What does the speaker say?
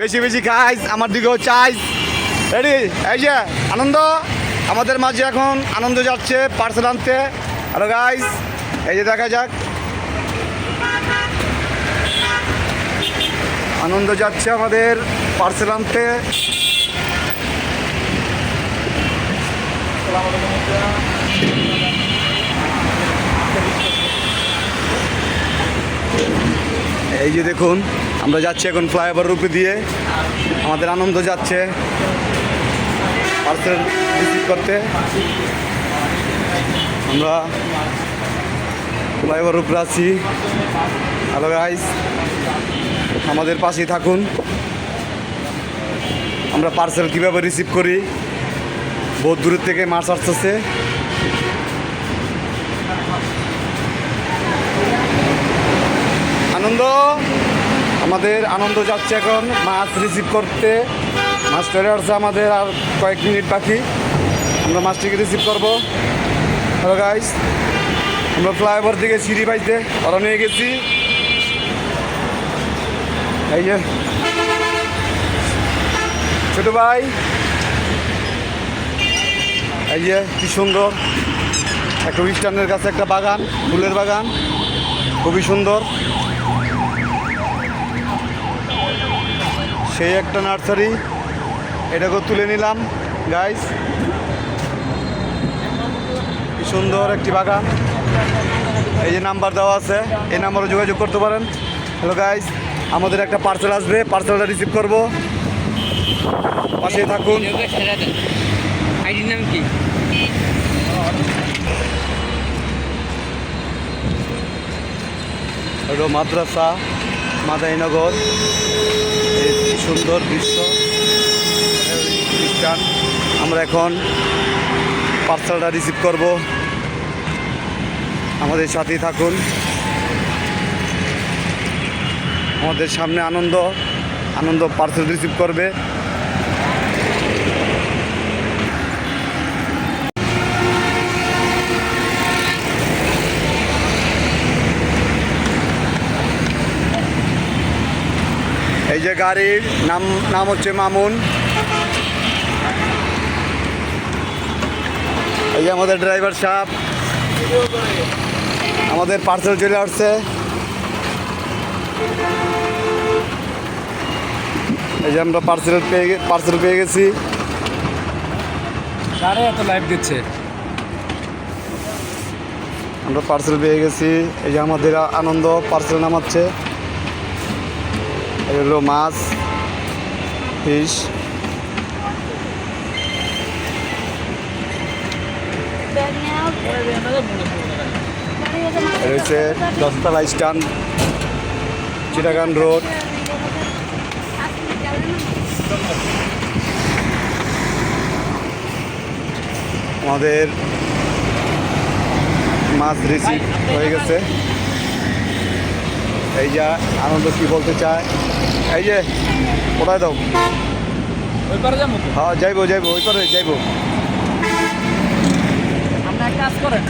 বেশি বেশি খাইস আমার দিকেও চাইস রেডি এই যে, আনন্দ। আমাদের মাঝে এখন আনন্দ যাচ্ছে পার্সেল আনতে। হ্যালো গাইস এই যে দেখা যাক। আনন্দ যাচ্ছে আমাদের পার্সেল আনতে। এই যে দেখুন, আমরা যাচ্ছি এখন ফ্লাইওভার রূপে দিয়ে। আমাদের আনন্দ যাচ্ছে পার্সেল রিসিভ করতে। আমরা ফ্লাইওভার উপরে আছি। হ্যালো গাইস আমাদের পাশেই থাকুন। আমরা পার্সেল কীভাবে রিসিভ করি? বহুত দূরের থেকে মাছ আসতেছে আনন্দ আমাদের আনন্দ যাচ্ছে এখন। মাছ রিসিভ করতে। মাছ চলে আসছে আমাদের আর কয়েক মিনিট বাকি। আমরা মাছটিকে রিসিভ করব। হ্যালো গাইস আমরা ফ্লাইওভার দিকে সিঁড়ি বাইতে। ওরা নিয়ে গেছি। এই যে। ছোট ভাই। এই যে, কি সুন্দর। একটা স্ট্যান্ডের কাছে একটা বাগান, ফুলের বাগান। খুবই সুন্দর। সেই একটা নার্সারি। এটাকেও তুলে নিলাম গাইস কি সুন্দর একটি বাগান। এই যে নাম্বার দেওয়া আছে এই নাম্বারে যোগাযোগ করতে পারেন। হ্যালো গাইস আমাদের একটা পার্সেল আসবে পার্সেলটা রিসিভ করব। পাশে থাকুন। যোগে আইডির নাম কি? মাদ্রাসা। মাদাইনগর। এই সুন্দর দৃশ্য। খ্রিস্টান। আমরা এখন পার্সেলটা রিসিভ করব। আমাদের সাথেই থাকুন। আমাদের সামনে আনন্দ। আনন্দ পার্সেল রিসিভ করবে। এই যে গাড়ির নাম নাম হচ্ছে মামুন। এই যে আমাদের ড্রাইভার সাহেব আমাদের পার্সেল চলে আসছে। এই যে আমরা পার্সেল পেয়ে পার্সেল পেয়ে গেছি। কারে এত লাইভ দিচ্ছে? আমরা পার্সেল পেয়ে গেছি। এই যে আমাদের আনন্দ পার্সেল নামাচ্ছে। এই হলো মাছ, ফিশ। রয়েছে দশতলা স্ট্যান্ড চিটাগান রোড আমাদের মাছ রিসিভ হয়ে গেছে। এই যা আনন্দ কি বলতে চায়? এই যে কোথায় দাও। ওই পারে যাব হ্যাঁ যাইবো যাইবো ওই পারে যাইবো। আমরা এক কাজ করেন।